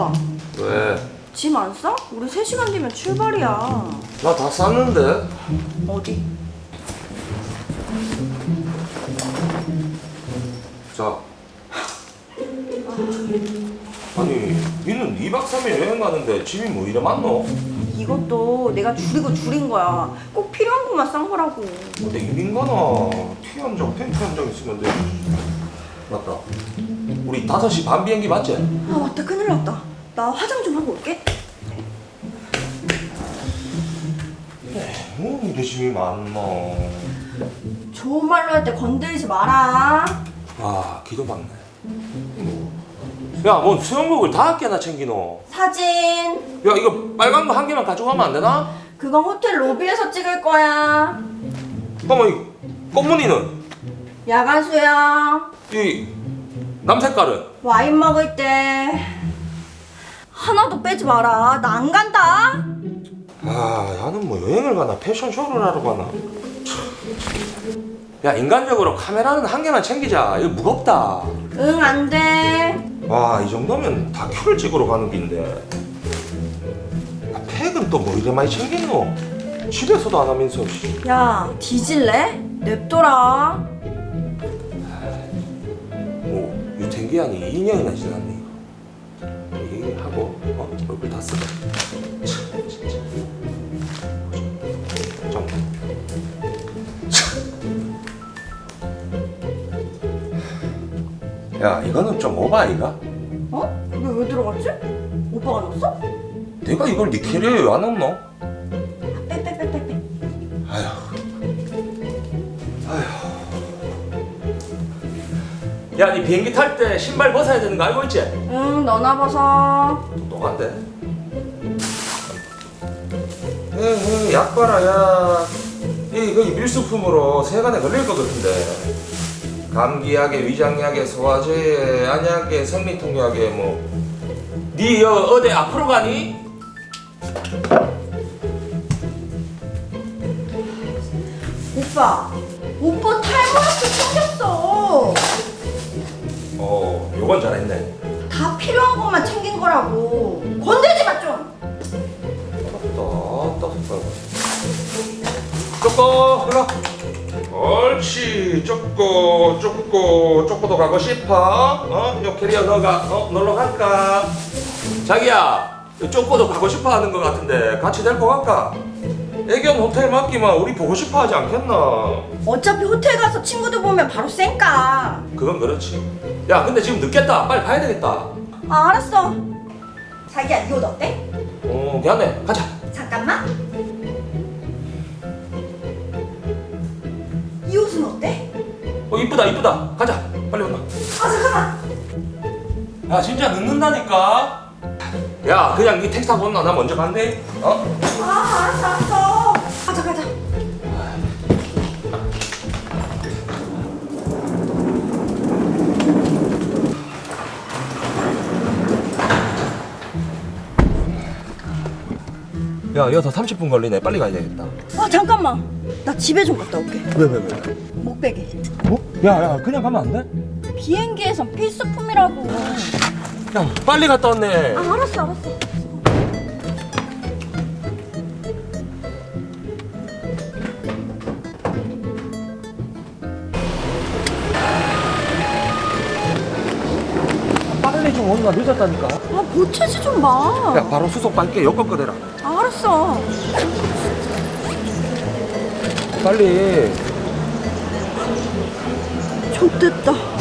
오빠, 왜? 짐 안 싸? 우리 3시간 뒤면 출발이야. 나 다 쌌는데? 어디? 자. 아니, 니는 2박 3일 여행 가는데 짐이 뭐 이래 많노? 이것도 내가 줄이고 줄인 거야. 꼭 필요한 것만 싼 거라고. 뭐 냉민가나 티한 장, 팬티 한 장 있으면 돼. 맞다. 우리 5시 반 비행기 맞지? 아 맞다 큰일. 나 화장 좀 하고 올게. 뭐 이래 짐이 많노? 좋은 말로 할 때 건들지 마라. 아, 기도 막네. 야, 뭔 수영복을 다섯 개나 챙기노? 사진. 야, 이거 빨간 거 한 개만 가져가면 안 되나? 그건 호텔 로비에서 찍을 거야. 어머, 이 꽃무늬는? 야간 수영. 이 남색깔은? 와인 먹을 때. 하나도 빼지 마라. 나 안 간다. 아, 야는 뭐 여행을 가나 패션쇼를 하러 가나? 야, 인간적으로 카메라는 한 개만 챙기자. 이거 무겁다. 응, 안 돼. 와, 이 정도면 다큐를 찍으러 가는 긴데. 아, 팩은 또 뭐 이래 많이 챙기노? 집에서도 안 하면서. 씨. 야, 뒤질래? 냅둬라. 뭐 유탱기한이 2년이나 지났네. 이거. 어, 얼굴 다. 참. 야, 이거는 좀 오바 이가? 어? 이게 왜 들어갔지? 오빠가 넣었어? 내가 이걸 네 캐리어에 왜 안 넣노? 야, 네 비행기 탈 때 신발 벗어야 되는 거 알고 있지? 응, 너나 벗어. 똑똑한데? 에이, 약 봐라, 약. 이, 거의 밀수품으로 세간에 걸릴 것 같은데. 감기약에, 위장약에, 소화제에, 안약에, 생리통약에, 뭐. 니, 여, 어디 앞으로 가니? 오빠, 오빠 탈모약도 챙겼어. 어, 요건 잘했네. 다 필요한 것만 챙긴 거라고. 건들지 마 좀. 따, 따뜻하다. 쪼꼬, 일로 와. 옳지, 쪼꼬, 쪼꼬, 쪼꼬도 가고 싶어? 어? 요 캐리어 너가, 어? 놀러 갈까? 자기야, 요 쪼꼬도 가고 싶어 하는 것 같은데 같이 데리고 갈까? 애견 호텔 맡기면 우리 보고 싶어 하지 않겠나? 어차피 호텔 가서 친구들 보면 바로 쌩까. 그건 그렇지. 야, 근데 지금 늦겠다. 빨리 가야 되겠다. 아, 알았어. 자기야, 이 옷 어때? 어, 미안해. 가자. 잠깐만. 이 옷은 어때? 어, 이쁘다, 이쁘다. 가자. 빨리 온나. 아, 잠깐만. 야 진짜 늦는다니까 야 그냥 이 택시 타고 온나 나 먼저 간대 어? 아, 알았어, 알았어. 가자, 가자. 야 여기서 30분 걸리네 빨리 가야 되겠다 아, 잠깐만. 나 집에 좀 갔다 올게. 왜 왜 왜? 목베개. 어? 야야 그냥 가면 안 돼? 비행기에선 필수품이라고. 야 빨리 갔다 왔네 아, 알았어, 알았어. 빨리 좀 온나 늦었다니까 아, 보채지 좀 마. 야 바로 수속 빨게 여권 꺼내라 아, 알았어. 빨리 좋됐다.